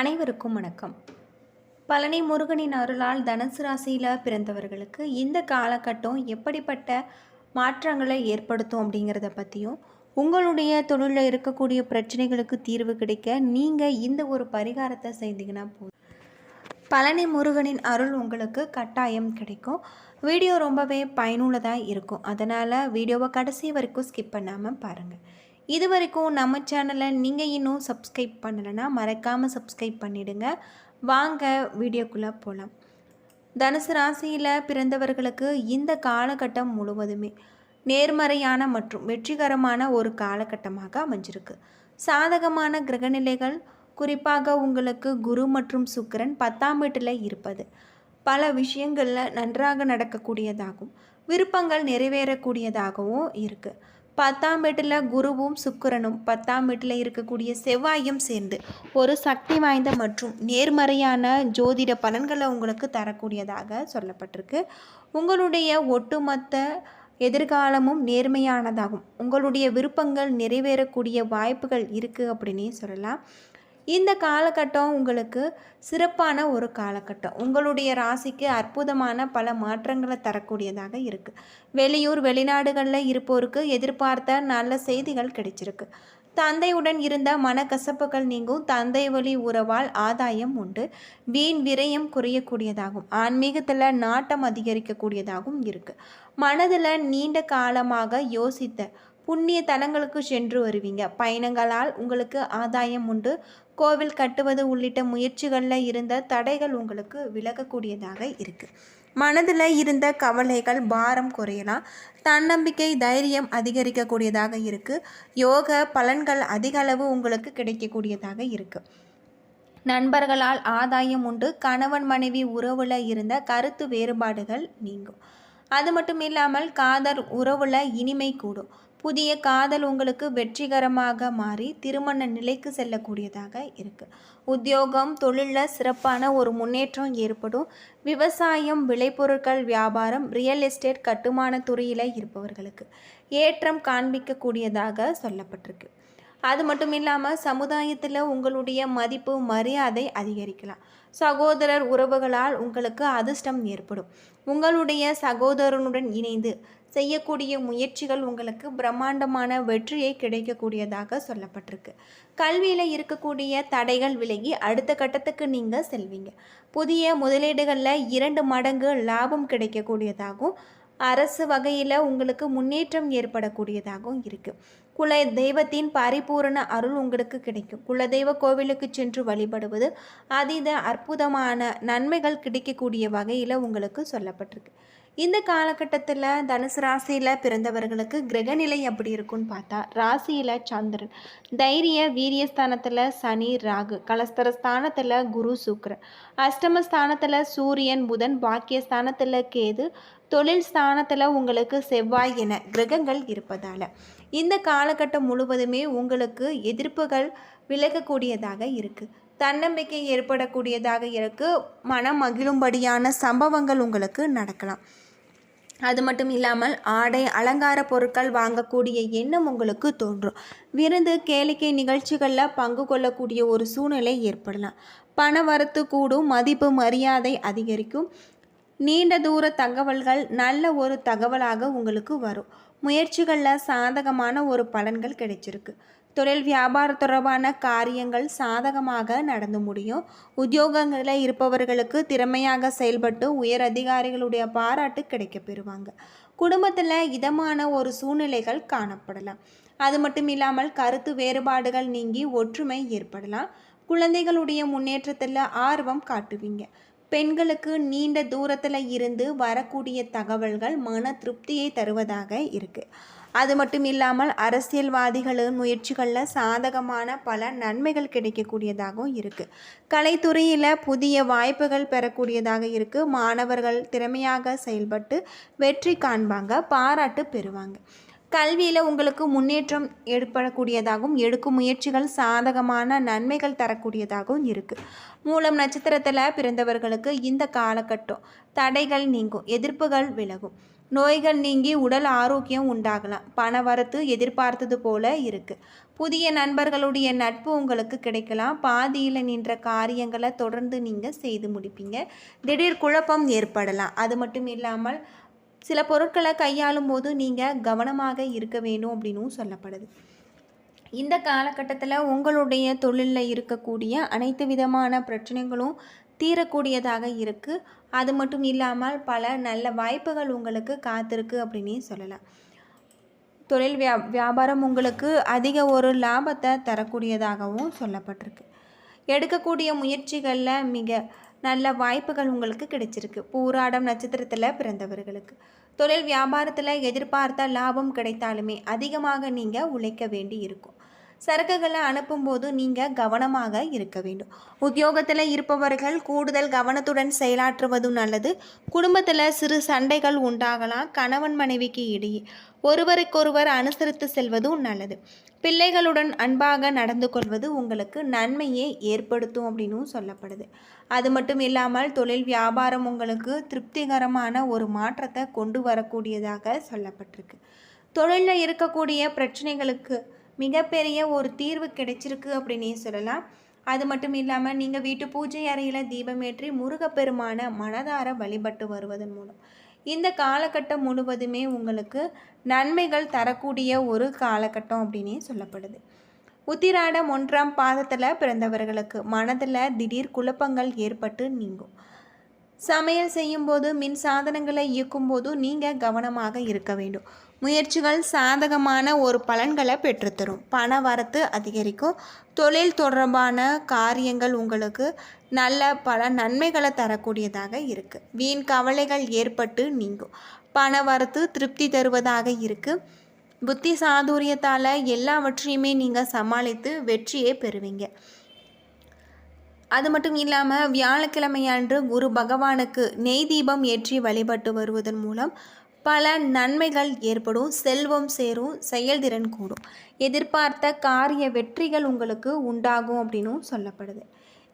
அனைவருக்கும் வணக்கம். பழனி முருகனின் அருளால் தனுசு ராசியில் பிறந்தவர்களுக்கு இந்த காலகட்டம் எப்படிப்பட்ட மாற்றங்களை ஏற்படுத்தும் அப்படிங்கிறத பற்றியும் உங்களுடைய தொழிலில் இருக்கக்கூடிய பிரச்சனைகளுக்கு தீர்வு கிடைக்க நீங்கள் இந்த ஒரு பரிகாரத்தை செய்தீங்கன்னா போதும். பழனி முருகனின் அருள் உங்களுக்கு கட்டாயம் கிடைக்கும். வீடியோ ரொம்பவே பயனுள்ளதாக இருக்கும். அதனால் வீடியோவை கடைசி வரைக்கும் ஸ்கிப் பண்ணாமல் பாருங்கள் இது வரைக்கும் நம்ம சேனலை நீங்கள் இன்னும் சப்ஸ்கிரைப் பண்ணலைன்னா மறக்காமல் சப்ஸ்கிரைப் பண்ணிவிடுங்க வாங்க வீடியோக்குள்ளே போகலாம் தனுசு ராசியில் பிறந்தவர்களுக்கு இந்த காலகட்டம் முழுவதுமே நேர்மறையான மற்றும் வெற்றிகரமான ஒரு காலகட்டமாக அமைஞ்சிருக்கு. சாதகமான கிரகநிலைகள் குறிப்பாக உங்களுக்கு குரு மற்றும் சுக்கிரன் பத்தாம் வீட்டில் இருப்பது. பல விஷயங்களில் நன்றாக நடக்கக்கூடியதாகும் விருப்பங்கள் நிறைவேறக்கூடியதாகவும் இருக்குது பத்தாம் வீட்டில் குருவும் சுக்கிரனும் பத்தாம் வீட்டில் இருக்கக்கூடிய செவ்வாயும் சேர்ந்து ஒரு சக்தி வாய்ந்த மற்றும் நேர்மறையான ஜோதிட பலன்களை உங்களுக்கு தரக்கூடியதாக சொல்லப்பட்டிருக்கு. உங்களுடைய ஒட்டுமொத்த எதிர்காலமும் நேர்மையானதாகும். உங்களுடைய விருப்பங்கள் நிறைவேறக்கூடிய வாய்ப்புகள் இருக்குது அப்படின்னே சொல்லலாம். இந்த காலகட்டம் உங்களுக்கு சிறப்பான ஒரு காலகட்டம். உங்களுடைய ராசிக்கு அற்புதமான பல மாற்றங்களை தரக்கூடியதாக இருக்குது வெளியூர் வெளிநாடுகளில் இருப்போருக்கு எதிர்பார்த்த நல்ல செய்திகள் கிடைச்சிருக்கு. தந்தையுடன் இருந்த மனக்கசப்புகள் நீங்கும். தந்தை வழி உறவால் ஆதாயம் உண்டு. வீண் விரயம் குறையக்கூடியதாகும். ஆன்மீகத்தில் நாட்டம் அதிகரிக்கக்கூடியதாகவும் இருக்குது மனதில் நீண்ட காலமாக யோசித்த புண்ணிய தலங்களுக்கு சென்று வருவீங்க. பயணங்களால் உங்களுக்கு ஆதாயம் உண்டு. கோவில் கட்டுவது உள்ளிட்ட முயற்சிகளில் இருந்த தடைகள் உங்களுக்கு விலகக்கூடியதாக இருக்குது மனதில் இருந்த கவலைகள் பாரம் குறையலாம். தன்னம்பிக்கை தைரியம் அதிகரிக்கக்கூடியதாக இருக்குது யோக பலன்கள் அதிக அளவு உங்களுக்கு கிடைக்கக்கூடியதாக இருக்குது நண்பர்களால் ஆதாயம் உண்டு. கணவன் மனைவி உறவில் இருந்த கருத்து வேறுபாடுகள் நீங்கும். அது மட்டும் இல்லாமல் காதல் உறவில் இனிமை கூடும். புதிய காதல் உங்களுக்கு வெற்றிகரமாக மாறி திருமண நிலைக்கு செல்லக்கூடியதாக இருக்குது உத்தியோகம் தொழிலில் சிறப்பான ஒரு முன்னேற்றம் ஏற்படும். விவசாயம் விளைபொருட்கள் வியாபாரம் ரியல் எஸ்டேட் கட்டுமான துறையில் இருப்பவர்களுக்கு ஏற்றம் காண்பிக்கக்கூடியதாக சொல்லப்பட்டிருக்கு. அது மட்டும் இல்லாமல் சமுதாயத்தில் உங்களுடைய மதிப்பு மரியாதை அதிகரிக்கலாம். சகோதரர் உறவுகளால் உங்களுக்கு அதிர்ஷ்டம் ஏற்படும். உங்களுடைய சகோதரனுடன் இணைந்து செய்யக்கூடிய முயற்சிகள் உங்களுக்கு பிரம்மாண்டமான வெற்றியை கிடைக்கக்கூடியதாக சொல்லப்பட்டிருக்கு. கல்வியில் இருக்கக்கூடிய தடைகள் விலகி அடுத்த கட்டத்துக்கு நீங்கள் செல்வீங்க. புதிய முதலீடுகளில் இரண்டு மடங்கு லாபம் கிடைக்கக்கூடியதாகவும் அரசு வகையில் உங்களுக்கு முன்னேற்றம் ஏற்படக்கூடியதாகவும் இருக்குது குல தெய்வத்தின் பரிபூரண அருள் உங்களுக்கு கிடைக்கும். குலதெய்வ கோவிலுக்கு சென்று வழிபடுவது அதீத அற்புதமான நன்மைகள் கிடைக்கக்கூடிய வகையில் உங்களுக்கு சொல்லப்பட்டிருக்கு. இந்த காலகட்டத்தில் தனுசு ராசியில் பிறந்தவர்களுக்கு கிரகநிலை எப்படி இருக்குன்னு பார்த்தா ராசியில் சந்திரன். தைரிய வீரியஸ்தானத்தில் சனி ராகு. கலஸ்தர ஸ்தானத்தில் குரு சுக்ரன் அஷ்டம ஸ்தானத்தில் சூரியன் புதன் பாக்கியஸ்தானத்தில் கேது. தொழில் ஸ்தானத்தில் உங்களுக்கு செவ்வாய் என கிரகங்கள் இருப்பதால். இந்த காலகட்டம் முழுவதுமே உங்களுக்கு எதிர்ப்புகள் விலகக்கூடியதாக இருக்குது தன்னம்பிக்கை ஏற்படக்கூடியதாக இருக்குது மனம் மகிழும்படியான சம்பவங்கள் உங்களுக்கு நடக்கலாம். அது மட்டும் இல்லாமல் ஆடை அலங்கார பொருட்கள் வாங்கக்கூடிய எண்ணம் உங்களுக்கு தோன்றும். விருந்து கேளிக்கை நிகழ்ச்சிகளில் பங்கு கொள்ளக்கூடிய ஒரு சூழ்நிலை ஏற்படலாம். பண வரத்து கூடும் மதிப்பு மரியாதை அதிகரிக்கும். நீண்ட தூர தகவல்கள் நல்ல ஒரு தகவலாக உங்களுக்கு வரும். முயற்சிகளில் சாதகமான ஒரு பலன்கள் கிடைச்சிருக்கு. தொழில் வியாபார தொடர்பான காரியங்கள் சாதகமாக நடந்து முடியும். உத்தியோகங்களில் இருப்பவர்களுக்கு திறமையாக செயல்பட்டு உயர் அதிகாரிகளுடைய பாராட்டு கிடைக்க பெறுவாங்க. குடும்பத்தில் இதமான ஒரு சூழ்நிலைகள் காணப்படலாம். அது மட்டும் இல்லாமல் கருத்து வேறுபாடுகள் நீங்கி ஒற்றுமை ஏற்படலாம். குழந்தைகளுடைய முன்னேற்றத்தில் ஆர்வம் காட்டுவீங்க. பெண்களுக்கு நீண்ட தூரத்தில் இருந்து வரக்கூடிய தகவல்கள் மன திருப்தியை தருவதாக இருக்குது அது மட்டும் இல்லாமல் அரசியல்வாதிகளின் முயற்சிகளில் சாதகமான பல நன்மைகள் கிடைக்கக்கூடியதாகவும் இருக்குது கலைத்துறையில் புதிய வாய்ப்புகள் பெறக்கூடியதாக இருக்குது மாணவர்கள் திறமையாக செயல்பட்டு வெற்றி காண்பாங்க பாராட்டு பெறுவாங்க. கல்வியில் உங்களுக்கு முன்னேற்றம் ஏற்படக்கூடியதாகவும் எடுக்கும் முயற்சிகள் சாதகமான நன்மைகள் தரக்கூடியதாகவும் இருக்குது மூலம் நட்சத்திரத்தில் பிறந்தவர்களுக்கு இந்த காலகட்டம் தடைகள் நீங்கும் எதிர்ப்புகள் விலகும். நோய்கள் நீங்கி உடல் ஆரோக்கியம் உண்டாகலாம். பண வரத்து எதிர்பார்த்தது போல இருக்குது புதிய நண்பர்களுடைய நட்பு உங்களுக்கு கிடைக்கலாம். பாதியில் நின்ற காரியங்களை தொடர்ந்து நீங்கள் செய்து முடிப்பீங்க. திடீர் குழப்பம் ஏற்படலாம். அது மட்டும் இல்லாமல் சில பொருட்களை கையாளும் போது நீங்கள் கவனமாக இருக்க வேணும் அப்படின்னும் சொல்லப்படுது. இந்த காலகட்டத்தில் உங்களுடைய தொழிலில் இருக்கக்கூடிய அனைத்து விதமான பிரச்சனைகளும் தீரக்கூடியதாக இருக்குது அது மட்டும் இல்லாமல் பல நல்ல வாய்ப்புகள் உங்களுக்கு காத்திருக்கு அப்படின்னே சொல்லலாம். தொழில் வியா வியாபாரம் உங்களுக்கு அதிக ஒரு லாபத்தை தரக்கூடியதாகவும் சொல்லப்பட்டிருக்கு. எடுக்கக்கூடிய முயற்சிகளில் மிக நல்ல வாய்ப்புகள் உங்களுக்கு கிடைச்சிருக்கு. பூராடம் நட்சத்திரத்தில் பிறந்தவர்களுக்கு. தொழில் வியாபாரத்தில் எதிர்பார்த்த லாபம் கிடைத்தாலுமே அதிகமாக நீங்கள் உழைக்க வேண்டி இருக்கும் சரக்குகளை அனுப்பும்போது நீங்கள் கவனமாக இருக்க வேண்டும். உத்தியோகத்தில் இருப்பவர்கள் கூடுதல் கவனத்துடன் செயலாற்றுவதும் நல்லது. குடும்பத்தில் சிறு சண்டைகள் உண்டாகலாம். கணவன் மனைவிக்கு இடையே ஒருவருக்கொருவர் அனுசரித்து செல்வதும் நல்லது. பிள்ளைகளுடன் அன்பாக நடந்து கொள்வது உங்களுக்கு நன்மையை ஏற்படுத்தும் அப்படின்னும் சொல்லப்படுது. அது மட்டும் இல்லாமல் தொழில் வியாபாரம் உங்களுக்கு திருப்திகரமான ஒரு மாற்றத்தை கொண்டு வரக்கூடியதாக சொல்லப்பட்டிருக்கு. தொழிலில் இருக்கக்கூடிய பிரச்சனைகளுக்கு மிகப்பெரிய ஒரு தீர்வு கிடைச்சிருக்கு அப்படின்னே சொல்லலாம். அது மட்டும் இல்லாமல் நீங்கள் வீட்டு பூஜை அறையில் தீபமேற்றி முருகப்பெருமான மனதார வழிபட்டு வருவதன் மூலம். இந்த காலகட்டம் முழுவதுமே உங்களுக்கு நன்மைகள் தரக்கூடிய ஒரு காலகட்டம் அப்படின்னே சொல்லப்படுது. உத்திராடம் ஒன்றாம் பாதத்தில் பிறந்தவர்களுக்கு மனதில் திடீர் குழப்பங்கள் ஏற்பட்டு நீங்கும். சமையல் செய்யும்போது மின் சாதனங்களை இயக்கும்போது நீங்கள் கவனமாக இருக்க வேண்டும். முயற்சிகள் சாதகமான ஒரு பலன்களை பெற்றுத்தரும். பண வரத்து அதிகரிக்கும். தொழில் தொடர்பான காரியங்கள் உங்களுக்கு நல்ல பல நன்மைகளை தரக்கூடியதாக இருக்குது வீண் கவலைகள் ஏற்பட்டு நீங்கும். பண வரத்து திருப்தி தருவதாக இருக்குது புத்தி சாதுரியத்தால் எல்லாவற்றையுமே நீங்கள் சமாளித்து வெற்றியை பெறுவீங்க. அது மட்டும் இல்லாமல் வியாழக்கிழமையன்று குரு பகவானுக்கு நெய் தீபம் ஏற்றி வழிபட்டு வருவதன் மூலம் பல நன்மைகள் ஏற்படும் செல்வம் சேரும் செயல்திறன் கூடும். எதிர்பார்த்த காரிய வெற்றிகள் உங்களுக்கு உண்டாகும் அப்படின்னும் சொல்லப்படுது.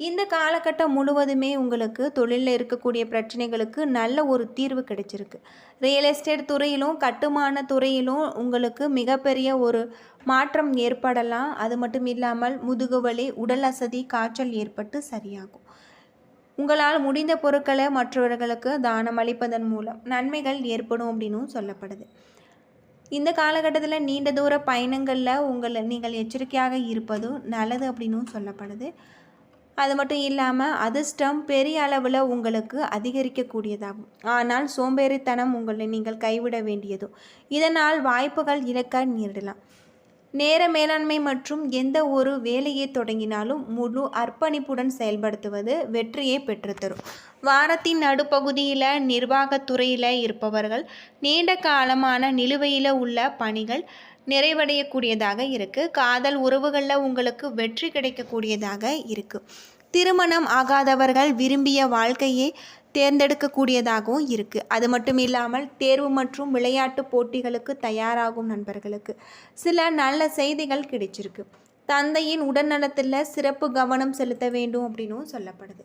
இந்த காலகட்டம் முழுவதுமே உங்களுக்கு தொழிலில் இருக்கக்கூடிய பிரச்சனைகளுக்கு நல்ல ஒரு தீர்வு கிடைச்சிருக்கு. ரியல் எஸ்டேட் துறையிலும் கட்டுமான துறையிலும் உங்களுக்கு மிகப்பெரிய ஒரு மாற்றம் ஏற்படலாம். அது மட்டும் இல்லாமல் முதுகுவலி உடல் அசதி காய்ச்சல் ஏற்பட்டு சரியாகும். உங்களால் முடிந்த பொருட்களை மற்றவர்களுக்கு தானம் அளிப்பதன் மூலம் நன்மைகள் ஏற்படும் அப்படின்னும் சொல்லப்படுது. இந்த காலகட்டத்தில் நீண்ட தூர பயணங்களில் உங்களை நீங்கள் எச்சரிக்கையாக இருப்பதும் நல்லது அப்படின்னும் சொல்லப்படுது. அது மட்டும் இல்லாமல் அதிர்ஷ்டம் பெரிய அளவில் உங்களுக்கு அதிகரிக்கக்கூடியதாகும். ஆனால் சோம்பேறித்தனம் உங்களை நீங்கள் கைவிட வேண்டியதும். இதனால் வாய்ப்புகள் இழக்க நேரிடலாம். நேர மேலாண்மை மற்றும் எந்த ஒரு வேலையை தொடங்கினாலும் முழு அர்ப்பணிப்புடன் செயல்படுத்துவது வெற்றியை பெற்றுத்தரும். வாரத்தின் நடுப்பகுதியில் நிர்வாகத்துறையில் இருப்பவர்கள் நீண்ட காலமான நிலுவையில் உள்ள பணிகள் நிறைவடையக்கூடியதாக இருக்குது காதல் உறவுகளில் உங்களுக்கு வெற்றி கிடைக்கக்கூடியதாக இருக்குது திருமணம் ஆகாதவர்கள் விரும்பிய வாழ்க்கையை தேர்ந்தெடுக்கக்கூடியதாகவும் இருக்குது அது மட்டும் இல்லாமல் தேர்வு மற்றும் விளையாட்டு போட்டிகளுக்கு தயாராகும் நண்பர்களுக்கு சில நல்ல செய்திகள் கிடைச்சிருக்கு. தந்தையின் உடல்நலத்தில் சிறப்பு கவனம் செலுத்த வேண்டும் அப்படின்னும் சொல்லப்படுது.